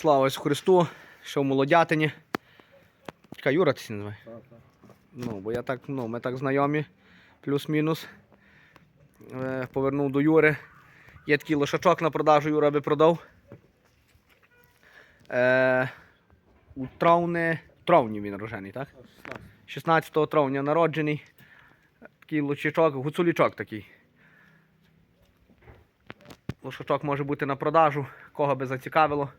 Слава Ісусу Христу, що в молодятині. Чекай, Юра ти називає? Ну, бо я так, ну, ми так знайомі, плюс-мінус. Е, повернув до Юри. Є такий лошачок на продажу, Юра би продав. Е, у травні, травні він рожений, так? 16 травня народжений. Такий лошачок, гуцулічок такий. Лошачок може бути на продажу, кого би зацікавило.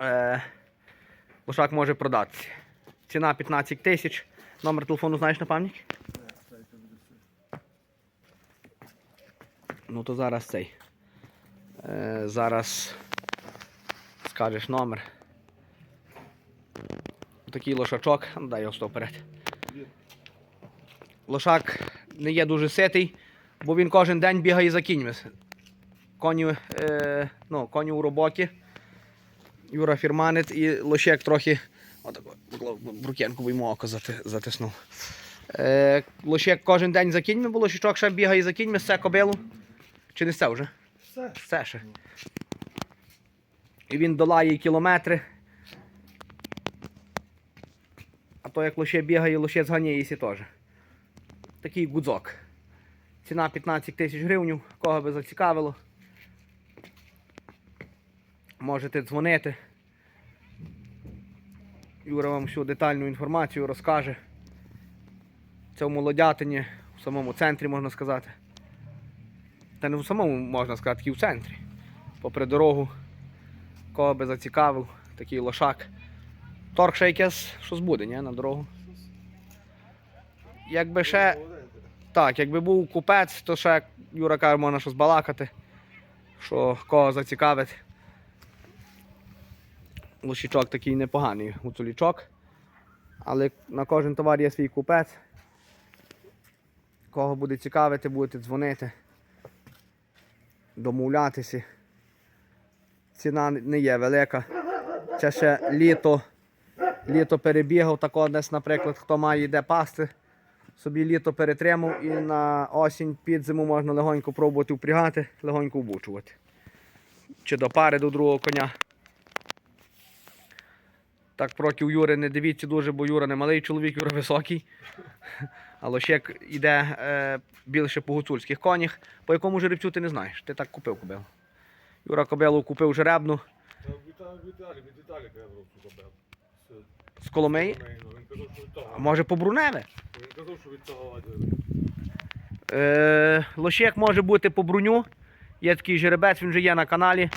Е, лошак може продатися. Ціна 15 тисяч. Номер телефону знаєш на пам'ять? Ну то зараз цей. Е, зараз скажеш номер. Такий лошачок. Ну, дай його сто вперед. Лошак не є дуже ситий, бо він кожен день бігає за кіньми. Коні, е, ну, коні у роботі. Юра фірманець і лошек трохи. Брукенку йому око затиснув. Е, лошек кожен день за кіньми, бо лошичок ще бігає за кіньми, все кобилу. Чи не все вже? Все. Все ще. І він долає кілометри. А то як лоще бігає, лоще зганяється теж. Такий гудзок. Ціна 15 тисяч гривень, кого би зацікавило. Можете дзвонити. Юра вам всю детальну інформацію розкаже. Це в Молодятині, в самому центрі можна сказати. Та не в самому можна сказати, і в центрі. Попри дорогу, кого би зацікавив, такий лошак. Торг ще якесь щось буде, ні, на дорогу. Якби ще. Так, якби був купець, то ще, Юра каже, можна щось балакати, що кого зацікавить. Лошічок такий непоганий гуцулічок. Але на кожен товар є свій купець. Кого буде цікавити, будете дзвонити, домовлятися. Ціна не є велика. Це ще літо. Літо перебігав, тако десь, наприклад, хто має де пасти, собі літо перетримав і на осінь під зиму можна легонько пробувати впрягати, легонько вбучувати. Чи до пари до другого коня. Так проти Юри не дивіться дуже, бо Юра не малий чоловік, Юра високий. А лощек йде е, більше по гуцульських конях. По якому жеребцю ти не знаєш. Ти так купив кобилу. Юра кобилу купив жеребну з Коломиї. Ну, А може по Бруневе? Він казав, що від того. Е, лощек може бути по бруню. Є такий жеребець, він вже є на каналі.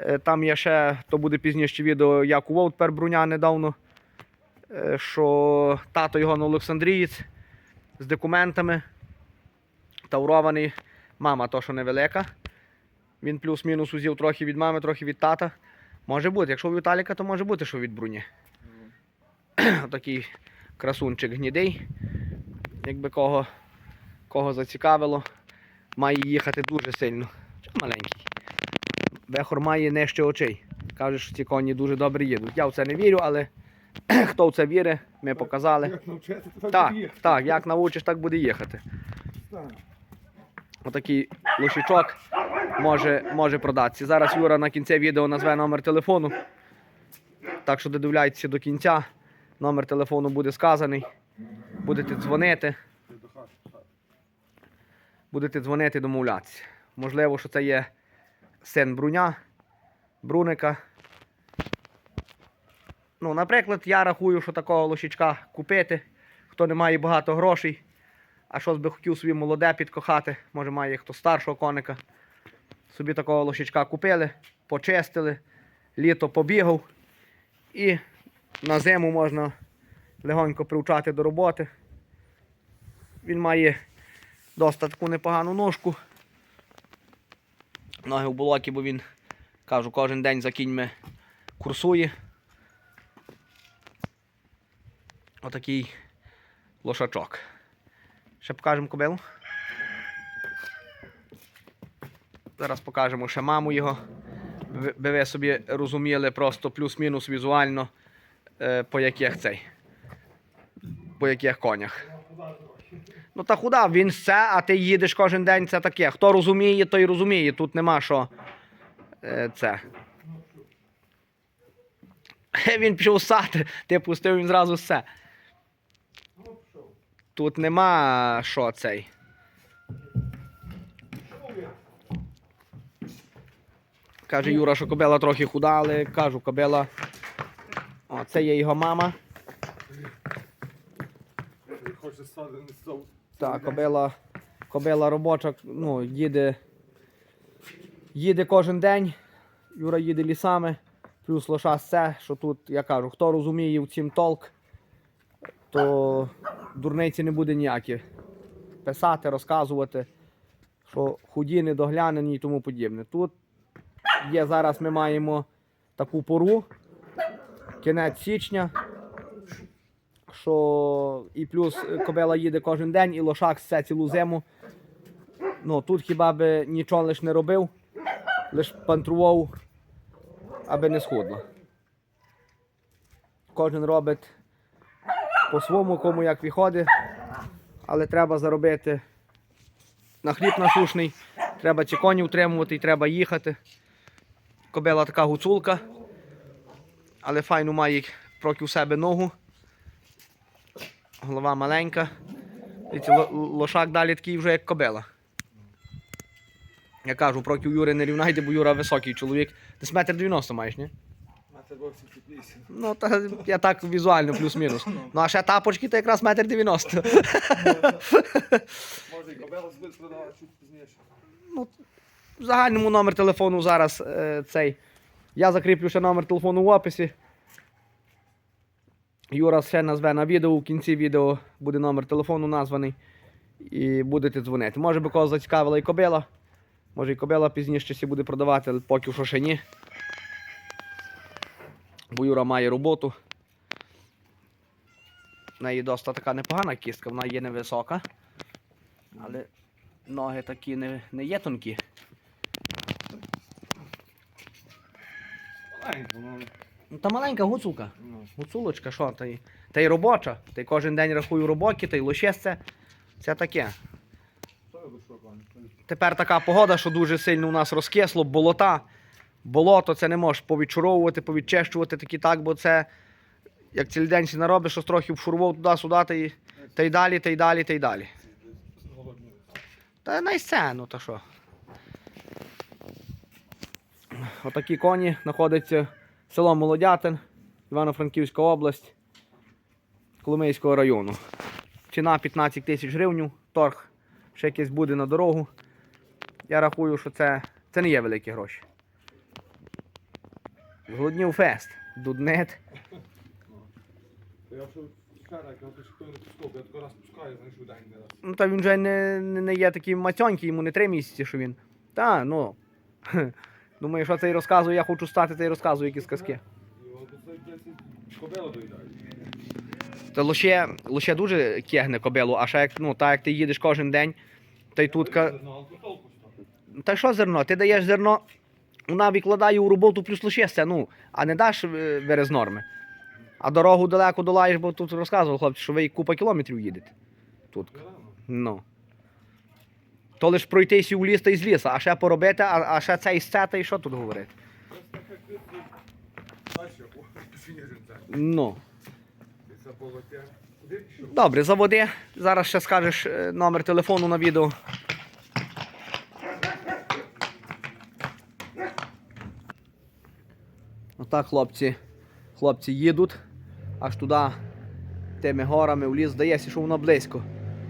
Е, там є ще, то буде пізніше відео, як увов тепер бруня недавно. Е, що тато його на Олександрієць з документами. Таврований. Мама то, що невелика. Він плюс-мінус узів трохи від мами, трохи від тата. Може бути. Якщо у Віталіка, то може бути, що від бруні. Такий красунчик гнідий. Якби кого, кого зацікавило, має їхати дуже сильно. Чи маленький. Бехор має нижче очей. Каже, що ці коні дуже добре їдуть. Я в це не вірю, але хто в це вірить, ми показали. Як навчити, то Так, буде їхати. так, як навчиш, так буде їхати. Так. Отакий лошічок може, може продатися. Зараз Юра на кінці відео назве номер телефону. Так що додивляйтеся до кінця. Номер телефону буде сказаний. Будете дзвонити. Будете дзвонити, домовлятися. Можливо, що це є син Бруня, Бруника. Ну, наприклад, я рахую, що такого лошічка купити, хто не має багато грошей, а щось би хотів собі молоде підкохати, може має хто старшого коника. Собі такого лошічка купили, почистили, літо побігав і на зиму можна легонько привчати до роботи. Він має досить таку непогану ножку. Ноги в болоті, бо він, кажу, кожен день за кіньми курсує. Отакий лошачок. Ще покажемо кобилу. Зараз покажемо ще маму його. Би ви собі розуміли просто плюс-мінус візуально, е, по яких цей. По яких конях. Ну та худа, він все, а ти їдеш кожен день, це таке. Хто розуміє, той розуміє. Тут нема що е, це. Він пішов ссати, ти пустив він зразу все. Тут нема що цей. Каже Юра, що кобила трохи худа, але кажу, кобила. О, це є його мама. Хоче сади не. Так, кобила, кобила робоча, ну, їде. Їде кожен день. Юра їде лісами, плюс лоша все, що тут, я кажу, хто розуміє в цім толк, то дурниці не буде ніякі. Писати, розказувати, що худі, недоглянені і тому подібне. Тут є зараз ми маємо таку пору, кінець січня, що і плюс кобила їде кожен день, і лошак все цілу зиму. Ну, тут хіба би нічого лиш не робив, лиш пантрував, аби не схудла. Кожен робить по-своєму, кому як виходить, але треба заробити на хліб насушний, треба ці коні утримувати і треба їхати. Кобила така гуцулка, але файну має проти себе ногу. Голова маленька. Ло- лошак далі такий вже як кобила. Я кажу, проти Юри не рівнайте, бо Юра високий чоловік. Десь метр 90 маєш, ні? А це був 78. Ну, та я так візуально, плюс-мінус. Ну, а ще тапочки, то якраз метр 90. Може і кобела збит продавати чуть пізніше. В загальному номер телефону зараз е, цей. Я закріплю ще номер телефону в описі. Юра ще назве на відео, в кінці відео буде номер телефону названий. І будете дзвонити. Може би когось зацікавила і кобила. Може і кобила пізніше ще буде продавати, але поки що ще ні. Бо Юра має роботу. В неї досить така непогана кістка, вона є невисока. Але ноги такі не, не є тонкі. Ну. Та маленька гуцулка. Гуцулочка, що та й. Та й робоча. Та й кожен день рахую робоки, та й лише це. Таке. Що? Тепер така погода, що дуже сильно у нас розкисло, болота. Болото це не можеш повідчуровувати, повідчищувати такі так, бо це як цілий день сі наробиш, щось трохи вшурував туди-сюди, та й, та й далі, та й далі, та й далі. Та на сцену, та що. Отакі коні знаходиться село Молодятин, Івано-Франківська область, Коломийського району. Ціна 15 тисяч гривень, торг ще якийсь буде на дорогу. Я рахую, що це, це не є великі гроші. Зголоднів фест, дуднет. Ну, та він вже не, не є такий мацьонький, йому не три місяці, що він. Та, ну. Думаю, що цей розказує, я хочу стати, цей розказує якісь казки. Та лише, лише дуже кегне кобилу, а ще як, ну, так як ти їдеш кожен день, та й тут. ка-. Та що зерно? Ти даєш зерно, вона викладає у роботу плюс лише це, ну, а не даш е, норми. А дорогу далеко долаєш, бо тут розказував хлопці, що ви купа кілометрів їдете. Тут. Ну. То лиш пройтися у ліс та й з ліса, а ще поробити, а, а ще це і це, та й що тут говорити? Ну. І? Добре, заводи. Зараз ще скажеш е, номер телефону на відео. Отак хлопці, хлопці їдуть аж туди тими горами в ліс. Здається, що воно близько.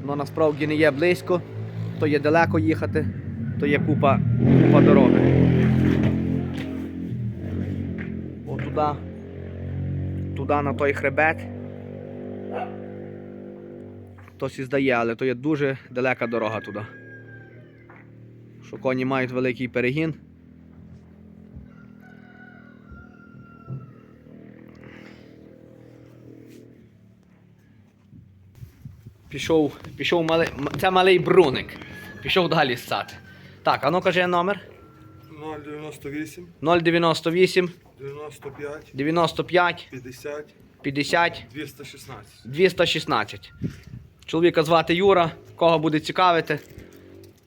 Воно насправді не є близько, то є далеко їхати, то є купа, купа дороги. Отуди, туди на той хребет. Хтось і здає, але то є дуже далека дорога туди. Що коні мають великий перегін. Пішов, пішов малий, це малий бруник. Пішов далі ссати. Так, а ну кажи номер. 098, 098 95, 95 50, 50 216. 216. Чоловіка звати Юра, кого буде цікавити,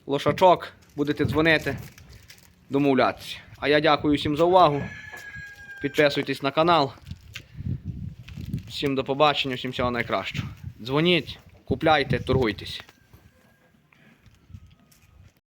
лошачок, будете дзвонити, домовлятися. А я дякую всім за увагу. Підписуйтесь на канал. Всім до побачення, всім всього найкращого. Дзвоніть, купляйте, торгуйтесь.